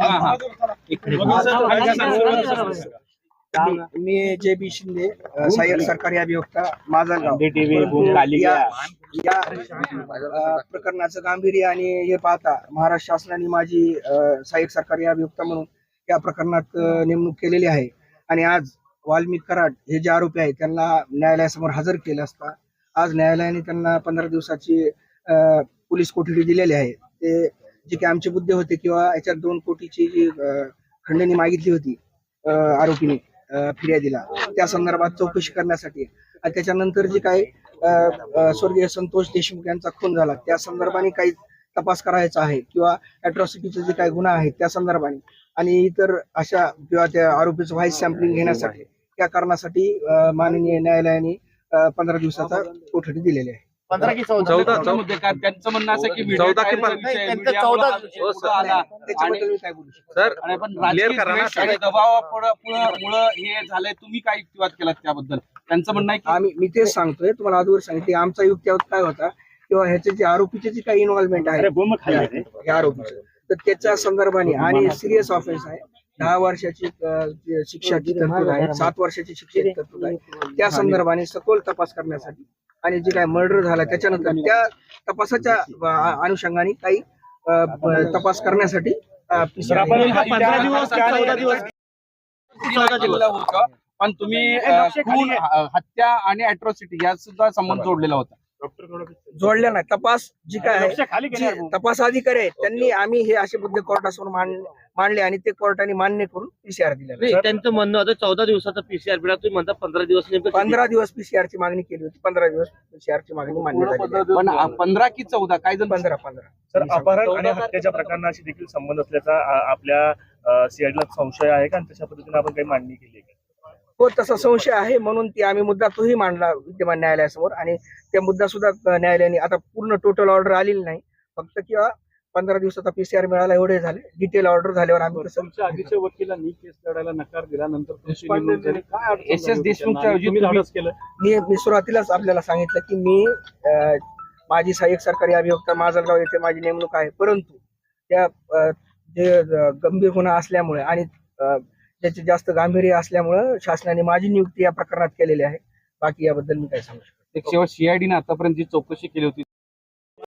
हा मी- जे बी शिंदे सहाय्यक सरकारी अभियोक्ता कालिका. या प्रकरणाचं गांभीर्य आणि हे पाहता महाराष्ट्र शासनाने माझी सहाय्यक सरकारी अभियोक्ता म्हणून या प्रकरणात नेमणूक केलेली आहे. आणि आज वाल्मिक कराड हे जे आरोपी आहेत त्यांना न्यायालयासमोर हजर केलं असता. आज न्यायालयाने त्यांना पंधरा दिवसाची पोलीस कोठडी दिलेली आहे. ते जे काही आमचे मुद्दे होते किंवा याच्यात दोन कोटीची जी खंडणी मागितली होती आरोपीने फिर्यादीला त्या संदर्भात चौकशी करण्यासाठी. आणि त्याच्यानंतर जे काही अ, स्वर्गीय संतोष देशमुख यांचा खून झाला त्या संदर्भाने काही तपास करायचा आहे किंवा अॅट्रॉसिटीचे जे काही गुन्हा आहेत त्या संदर्भाने. आणि इतर अशा किंवा त्या आरोपीचं व्हाईस सॅम्पलिंग घेण्यासाठी त्या कारणासाठी माननीय न्यायालयाने पंधरा दिवसाचा कोठडी दिलेली आहे. पंधरा की चौदा. चौदा मुद्दे काय? त्यांचं म्हणणं असं की चौदा की trial चा पण- विषय, नाही, त्यांचं मीडिया चौदा- मुळं हा विषय पुढं आला. त्याच्याबद्दल मी काय बोलू शकतो? सर आणि पण Clear राजकीय करा ना, द्वेष आणि दबावामुळं हे झालंय तुम्ही काय युक्तिवाद केलात त्याबद्दल? त्यांचं म्हणणं आहे की आम्ही मी तेच सांगतोय तुम्हाला अगोदर सांगितले आमचा युक्तिवाद काय होता? किंवा ह्याचे जे आरोपीचे जे काही इन्व्हॉल्वमेंट आहे या आरोपीचं. तर त्याच्या संदर्भाने आणि सिरियस ऑफेन्स आहे. दहा वर्षाची अ, जी शिक्षाची तरतूद आहे सात वर्षाची शिक्षेची तरतूद आहे. त्या संदर्भाने सखोल तपास करण्यासाठी आणि जे काही मर्डर झाला त्याच्यानंतर त्या तपासाच्या अनुषंगाने काही तपास करण्यासाठी पण तुम्ही हत्या आणि अॅट्रॉसिटी या सुद्धा संबंध जोडलेला होता. जोडल्या नाही. तपास जी काय आहे जी तपास अधिकारी आहेत त्यांनी आम्ही हे असे मुद्दे कोर्टासमोर मांड- मांडले आणि ते कोर्टाने मान्य करून पीसीआर. नाही त्यांचं म्हणणं होतं चौदा दिवसाचा पीसीआर बिला तुम्ही म्हणता पंधरा दिवस? पंधरा दिवस पीसीआर ची मागणी केली होती. पंधरा दिवस पीसीआर ची मागणी मान्य. पण पंधरा की चौदा? काय जण पंधरा पंधरा. सर अपहरण आणि हत्येच्या प्रकरणाशी देखील संबंध असल्याचा आपल्या सीआयडीला संशय आहे का? आणि तशा पद्धतीने आपण काही मांडणी केली? हो तसा संशय आहे म्हणून ती आम्ही मुद्दा तोही मांडला विद्यमान न्यायालयासमोर. आणि त्या मुद्दा सुद्धा न्यायालयाने आता पूर्ण टोटल ऑर्डर आलेली नाही. फक्त किंवा पंधरा दिवसाचा पीसीआर मिळाला एवढे झाले. डिटेल ऑर्डर झाल्यावर आम्ही तसं तुमच्या आधीच्या वकिलांनी केस लढायला नकार दिला नंतर एस. एस. देशमुखच्या मी मी सुरुवातीलाच आपल्याला सांगितलं की मी माझी सहाय्यक सरकारी अभियोक्ता माजलगाव येथे माझी नेमणूक आहे. परंतु त्या जे गंभीर गुन्हा असल्यामुळे आणि अ, जास्त गांभीर्य असल्यामुळं शासनाने माझी नियुक्ती या प्रकरणात केलेली आहे. बाकी याबद्दल मी काय सांगू शकतो एक सीआयडीने आतापर्यंत जी चौकशी केली होती